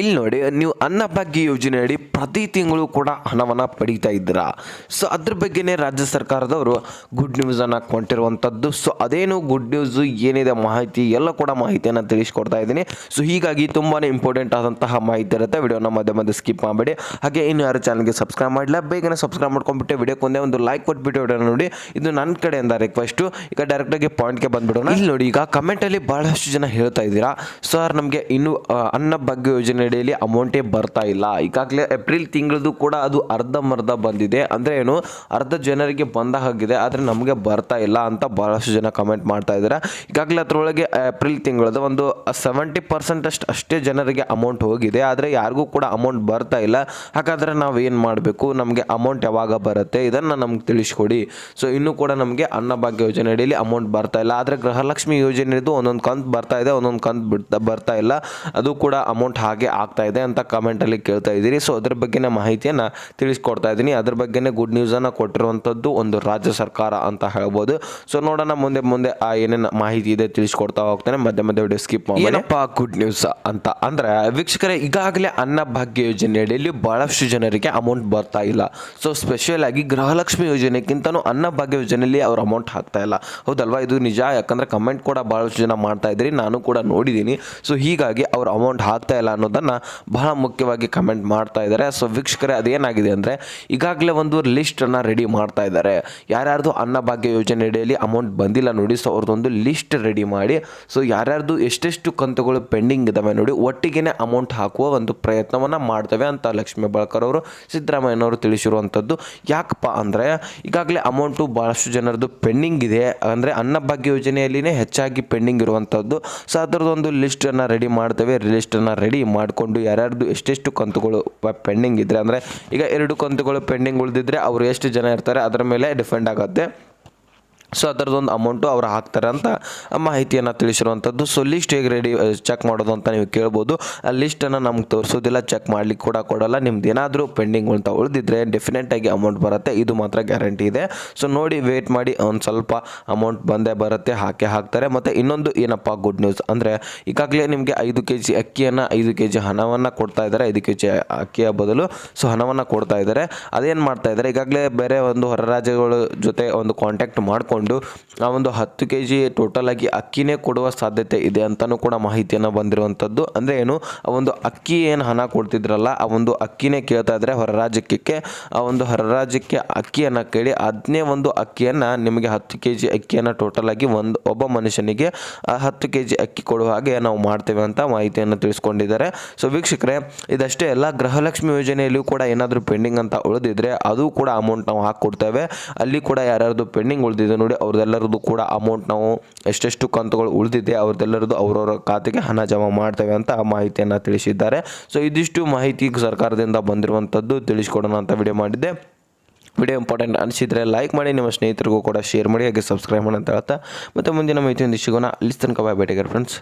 ಇಲ್ಲಿ ನೋಡಿ, ನೀವು ಅನ್ನಭಾಗ್ಯ ಯೋಜನೆಯಡಿ ಪ್ರತಿ ತಿಂಗಳು ಕೂಡ ಹಣವನ್ನು ಪಡೀತಾ ಇದ್ದೀರಾ? ಸೊ ಅದ್ರ ಬಗ್ಗೆನೇ ರಾಜ್ಯ ಸರ್ಕಾರದವರು ಗುಡ್ ನ್ಯೂಸನ್ನು ಕೊಟ್ಟಿರುವಂಥದ್ದು ಸೊ ಅದೇನು ಗುಡ್ ನ್ಯೂಸು ಏನಿದೆ ಮಾಹಿತಿ? ಎಲ್ಲ ಕೂಡ ಮಾಹಿತಿಯನ್ನು ತಿಳಿಸ್ಕೊಡ್ತಾ ಇದ್ದೀನಿ. ಸೊ ಹೀಗಾಗಿ ತುಂಬಾ ಇಂಪಾರ್ಟೆಂಟ್ ಆದಂತಹ ಮಾಹಿತಿ ಇರುತ್ತೆ. ವಿಡಿಯೋನ ಮಧ್ಯ ಮಧ್ಯೆ ಸ್ಕಿಪ್ ಮಾಡಬೇಡಿ. ಹಾಗೆ ಇನ್ನು ಯಾರು ಚಾನಲ್ಗೆ ಸಬ್ಸ್ಕ್ರೈಬ್ ಮಾಡಿಲ್ಲ ಬೇಗನೆ ಸಬ್ಸ್ಕ್ರೈಬ್ ಮಾಡ್ಕೊಂಡ್ಬಿಟ್ಟು ವಿಡಿಯೋಕ್ಕೊಂದೇ ಒಂದು ಲೈಕ್ ಕೊಟ್ಬಿಟ್ಟು ವಿಡಿಯೋ ನೋಡಿ. ಇದು ನನ್ನ ಕಡೆಯಿಂದ ರಿಕ್ವೆಸ್ಟು ಈಗ ಡೈರೆಕ್ಟಾಗಿ ಪಾಯಿಂಟ್ಗೆ ಬಂದ್ಬಿಡೋಣ. ಇಲ್ಲಿ ನೋಡಿ, ಈಗ ಕಮೆಂಟಲ್ಲಿ ಭಾಳಷ್ಟು ಜನ ಹೇಳ್ತಾ ಇದ್ದೀರಾ. ಸರ್ ನಮಗೆ ಇನ್ನು ಅನ್ನ ಅನ್ನಭಾಗ್ಯ ಯೋಜನೆ ಅಡಿಯಲ್ಲಿ ಅಮೌಂಟೇ ಬರ್ತಾ ಇಲ್ಲ. ಈಗಾಗಲೇ ಏಪ್ರಿಲ್ ತಿಂಗಳದು ಕೂಡ ಅದು ಅರ್ಧಂಬರ್ಧ ಬಂದಿದೆ. ಅಂದರೆ ಏನು? ಅರ್ಧ ಜನರಿಗೆ ಬಂದ ಹಾಗಿದೆ, ಆದರೆ ನಮಗೆ ಬರ್ತಾ ಇಲ್ಲ ಅಂತ ಭಾಳಷ್ಟು ಜನ ಕಮೆಂಟ್ ಮಾಡ್ತಾ ಇದ್ದಾರೆ. ಈಗಾಗಲೇ ಅದರೊಳಗೆ ಏಪ್ರಿಲ್ ತಿಂಗಳದ ಒಂದು ಸೆವೆಂಟಿ ಪರ್ಸೆಂಟ್ ಅಷ್ಟು ಅಷ್ಟೇ ಜನರಿಗೆ ಅಮೌಂಟ್ ಹೋಗಿದೆ. ಆದರೆ ಯಾರಿಗೂ ಕೂಡ ಅಮೌಂಟ್ ಬರ್ತಾ ಇಲ್ಲ. ಹಾಗಾದರೆ ನಾವು ಏನು ಮಾಡಬೇಕು? ನಮಗೆ ಅಮೌಂಟ್ ಯಾವಾಗ ಬರುತ್ತೆ? ಇದನ್ನು ನಮ್ಗೆ ತಿಳಿಸ್ಕೊಡಿ. ಸೊ ಇನ್ನೂ ಕೂಡ ನಮಗೆ ಅನ್ನಭಾಗ್ಯ ಯೋಜನೆ ಅಡಿಯಲ್ಲಿ ಅಮೌಂಟ್ ಬರ್ತಾ ಇಲ್ಲ. ಆದರೆ ಗೃಹಲಕ್ಷ್ಮಿ ಯೋಜನೆದು ಒಂದೊಂದು ಕಂತು ಬರ್ತಾ ಇದೆ, ಒಂದೊಂದು ಕಂತು ಬಿಡ್ತಾ, ಬರ್ತಾ ಇಲ್ಲ. ಅದು ಕೂಡ ಅಮೌಂಟ್ ಹಾಗೆ ಆಗ್ತಾ ಇದೆ ಅಂತ ಕಮೆಂಟಲ್ಲಿ ಕೇಳ್ತಾ ಇದ್ದೀರಿ. ಸೊ ಅದ್ರ ಬಗ್ಗೆನೇ ಮಾಹಿತಿಯನ್ನು ತಿಳಿಸ್ಕೊಡ್ತಾ ಇದ್ದೀನಿ. ಅದ್ರ ಬಗ್ಗೆನೇ ಗುಡ್ ನ್ಯೂಸನ್ನು ಕೊಟ್ಟಿರುವಂಥದ್ದು ಒಂದು ರಾಜ್ಯ ಸರ್ಕಾರ ಅಂತ ಹೇಳ್ಬೋದು. ಸೊ ನೋಡೋಣ ಮುಂದೆ ಮುಂದೆ ಆ ಏನೇನು ಮಾಹಿತಿ ಇದೆ ತಿಳಿಸ್ಕೊಡ್ತಾ ಹೋಗ್ತಾನೆ. ಮಧ್ಯೆ ಮಧ್ಯೆ ವಿಡಿಯೋ ಸ್ಕಿಪ್ ಏನಪ್ಪ ಗುಡ್ ನ್ಯೂಸ್ ಅಂತ? ಅಂದರೆ ವೀಕ್ಷಕರೇ, ಈಗಾಗಲೇ ಅನ್ನಭಾಗ್ಯ ಯೋಜನೆ ಅಡಿಯಲ್ಲಿ ಬಹಳಷ್ಟು ಜನರಿಗೆ ಅಮೌಂಟ್ ಬರ್ತಾ ಇಲ್ಲ. ಸೊ ಸ್ಪೆಷಲ್ ಆಗಿ ಗೃಹಲಕ್ಷ್ಮಿ ಯೋಜನೆಗಿಂತನೂ ಅನ್ನಭಾಗ್ಯ ಯೋಜನೆಯಲ್ಲಿ ಅವ್ರ ಅಮೌಂಟ್ ಹಾಕ್ತಾ ಇಲ್ಲ. ಹೌದಲ್ವಾ? ಇದು ನಿಜ? ಯಾಕಂದ್ರೆ ಕಮೆಂಟ್ ಕೂಡ ಬಹಳಷ್ಟು ಜನ ಮಾಡ್ತಾ ಇದ್ರಿ. ನಾನು ಕೂಡ ನೋಡಿದ್ದೀನಿ. ಸೊ ಹೀಗಾಗಿ ಅವ್ರ ಅಮೌಂಟ್ ಹಾಕ್ತಾ ಇಲ್ಲ ಅನ್ನೋದನ್ನು ಬಹಳ ಮುಖ್ಯವಾಗಿ ಕಮೆಂಟ್ ಮಾಡ್ತಾ ಇದ್ದಾರೆ. ಸೊ ವೀಕ್ಷಕರೇ, ಅದೇನಾಗಿದೆ ಅಂದರೆ ಈಗಾಗಲೇ ಒಂದು ಲಿಸ್ಟನ್ನು ರೆಡಿ ಮಾಡ್ತಾ ಇದ್ದಾರೆ. ಯಾರ್ಯಾರ್ದು ಅನ್ನಭಾಗ್ಯ ಯೋಜನೆ ಅಡಿಯಲ್ಲಿ ಅಮೌಂಟ್ ಬಂದಿಲ್ಲ ನೋಡಿ ಸೊ ಅವ್ರದ್ದೊಂದು ಲಿಸ್ಟ್ ರೆಡಿ ಮಾಡಿ ಸೊ ಯಾರ್ಯಾರ್ದು ಎಷ್ಟೆಷ್ಟು ಕಂತುಗಳು ಪೆಂಡಿಂಗ್ ಇದ್ದಾವೆ ನೋಡಿ ಒಟ್ಟಿಗೆ ಅಮೌಂಟ್ ಹಾಕುವ ಒಂದು ಪ್ರಯತ್ನವನ್ನು ಮಾಡ್ತೇವೆ ಅಂತ ಲಕ್ಷ್ಮೀ ಬಳಕರ್ ಅವರು, ಸಿದ್ದರಾಮಯ್ಯನವರು ತಿಳಿಸಿರುವಂಥದ್ದು ಯಾಕಪ್ಪ ಅಂದರೆ ಈಗಾಗಲೇ ಅಮೌಂಟು ಭಾಳಷ್ಟು ಜನರದ್ದು ಪೆಂಡಿಂಗ್ ಇದೆ. ಅಂದರೆ ಅನ್ನಭಾಗ್ಯ ಯೋಜನೆಯಲ್ಲಿನೇ ಹೆಚ್ಚಾಗಿ ಪೆಂಡಿಂಗ್ ಇರುವಂಥದ್ದು ಸೊ ಅದರದ್ದೊಂದು ಲಿಸ್ಟನ್ನು ರೆಡಿ ಮಾಡ್ತೇವೆ. ಲಿಸ್ಟನ್ನು ರೆಡಿ ಮಾಡಿಕೊಂಡು ಯಾರ್ಯಾರ್ದು ಎಷ್ಟೆಷ್ಟು ಕಂತುಗಳು ಪೆಂಡಿಂಗ್ ಇದ್ದರೆ ಅಂದರೆ ಈಗ ಎರಡು ಕಂತುಗಳು ಪೆಂಡಿಂಗ್ ಉಳಿದಿದ್ರೆ ಅವರು ಎಷ್ಟು ಜನ ಇರ್ತಾರೆ ಅದರ ಮೇಲೆ ಡಿಪೆಂಡ್ ಆಗುತ್ತೆ. ಸೊ ಅದರದ್ದೊಂದು ಅಮೌಂಟು ಅವ್ರು ಹಾಕ್ತಾರೆ ಅಂತ ಮಾಹಿತಿಯನ್ನು ತಿಳಿಸಿರುವಂಥದ್ದು ಸೊ ಲಿಸ್ಟ್ ಹೇಗೆ ರೆಡಿ ಚೆಕ್ ಮಾಡೋದು ಅಂತ ನೀವು ಕೇಳ್ಬೋದು. ಆ ಲಿಸ್ಟನ್ನು ನಮ್ಗೆ ತೋರಿಸೋದಿಲ್ಲ ಚೆಕ್ ಮಾಡ್ಲಿಕ್ಕೆ ಕೂಡ ಕೊಡೋಲ್ಲ. ನಿಮ್ದು ಏನಾದರೂ ಪೆಂಡಿಂಗ್ ಅಂತ ಉಳಿದಿದ್ರೆ ಡೆಫಿನೆಟಾಗಿ ಅಮೌಂಟ್ ಬರುತ್ತೆ. ಇದು ಮಾತ್ರ ಗ್ಯಾರಂಟಿ ಇದೆ. ಸೊ ನೋಡಿ ವೇಟ್ ಮಾಡಿ, ಒಂದು ಸ್ವಲ್ಪ ಅಮೌಂಟ್ ಬಂದೇ ಬರುತ್ತೆ, ಹಾಕೇ ಹಾಕ್ತಾರೆ. ಮತ್ತು ಇನ್ನೊಂದು ಏನಪ್ಪ ಗುಡ್ ನ್ಯೂಸ್ ಅಂದರೆ, ಈಗಾಗಲೇ ನಿಮಗೆ ಐದು ಕೆ ಜಿ ಅಕ್ಕಿಯನ್ನು, ಐದು ಕೆ ಜಿ ಹಣವನ್ನು ಕೊಡ್ತಾ ಇದ್ದಾರೆ. ಐದು ಕೆ ಜಿ ಅಕ್ಕಿಯ ಬದಲು ಸೊ ಹಣವನ್ನು ಕೊಡ್ತಾ ಇದ್ದಾರೆ. ಅದೇನು ಮಾಡ್ತಾ ಇದ್ದಾರೆ? ಈಗಾಗಲೇ ಬೇರೆ ಒಂದು ಹೊರ ರಾಜ್ಯಗಳ ಜೊತೆ ಒಂದು ಕಾಂಟ್ಯಾಕ್ಟ್ ಮಾಡಿಕೊಂಡು ಆ ಒಂದು ಹತ್ತು ಕೆ ಜಿ ಟೋಟಲ್ ಆಗಿ ಅಕ್ಕಿನೇ ಕೊಡುವ ಸಾಧ್ಯತೆ ಇದೆ ಅಂತಲೂ ಕೂಡ ಮಾಹಿತಿಯನ್ನು ಬಂದಿರುವಂಥದ್ದು ಅಂದರೆ ಏನು? ಆ ಒಂದು ಅಕ್ಕಿ ಏನು ಹಣ ಕೊಡ್ತಿದ್ರಲ್ಲ, ಆ ಒಂದು ಅಕ್ಕಿನೇ ಕೇಳ್ತಾ ಇದ್ದರೆ ಹೊರ ರಾಜ್ಯಕ್ಕೆ, ಆ ಒಂದು ಹೊರ ರಾಜ್ಯಕ್ಕೆ ಅಕ್ಕಿಯನ್ನು ಕೇಳಿ ಅದನ್ನೇ ಒಂದು ಅಕ್ಕಿಯನ್ನು ನಿಮಗೆ ಹತ್ತು ಕೆ ಜಿ ಅಕ್ಕಿಯನ್ನು ಟೋಟಲ್ ಆಗಿ ಒಂದು, ಒಬ್ಬ ಮನುಷ್ಯನಿಗೆ ಹತ್ತು ಕೆ ಜಿ ಅಕ್ಕಿ ಕೊಡುವ ಹಾಗೆ ನಾವು ಮಾಡ್ತೇವೆ ಅಂತ ಮಾಹಿತಿಯನ್ನು ತಿಳಿಸ್ಕೊಂಡಿದ್ದಾರೆ. ಸೊ ವೀಕ್ಷಕರೇ, ಇದಷ್ಟೇ ಎಲ್ಲ ಗೃಹಲಕ್ಷ್ಮಿ ಯೋಜನೆಯಲ್ಲೂ ಕೂಡ ಏನಾದರೂ ಪೆಂಡಿಂಗ್ ಅಂತ ಉಳಿದಿದ್ರೆ ಅದು ಕೂಡ ಅಮೌಂಟ್ ನಾವು ಹಾಕ್ಕೊಡ್ತೇವೆ. ಅಲ್ಲಿ ಕೂಡ ಯಾರ್ಯಾರ್ದು ಪೆಂಡಿಂಗ್ ಉಳಿದಿದೆ ನೋಡಿ ಅವ್ರದ್ದೆಲ್ಲರದ್ದು ಕೂಡ ಅಮೌಂಟ್ ನಾವು ಎಷ್ಟೆಷ್ಟು ಕಂತುಗಳು ಉಳಿದಿದೆ ಅವ್ರದ್ದೆಲ್ಲರದ್ದು ಅವರವರ ಖಾತೆಗೆ ಹಣ ಜಮಾ ಮಾಡ್ತೇವೆ ಅಂತ ಆ ಮಾಹಿತಿಯನ್ನು ತಿಳಿಸಿದ್ದಾರೆ. ಸೊ ಇದಿಷ್ಟು ಮಾಹಿತಿ ಸರ್ಕಾರದಿಂದ ಬಂದಿರುವಂಥದ್ದು ತಿಳಿಸ್ಕೊಡೋಣ ಅಂತ ವಿಡಿಯೋ ಮಾಡಿದ್ದೆ. ವಿಡಿಯೋ ಇಂಪಾರ್ಟೆಂಟ್ ಅನಿಸಿದರೆ ಲೈಕ್ ಮಾಡಿ, ನಿಮ್ಮ ಸ್ನೇಹಿತರಿಗೂ ಕೂಡ ಶೇರ್ ಮಾಡಿ, ಹಾಗೆ ಸಬ್ಸ್ಕ್ರೈಬ್ ಮಾಡಿ ಅಂತ ಹೇಳ್ತಾ. ಮತ್ತು ಮುಂದಿನ ಮಾಹಿತಿಯೊಂದು ಸಿಗೋಣ. ಅಲ್ಲಿ ತನಕ ಬಾಯ್ ಫ್ರೆಂಡ್ಸ್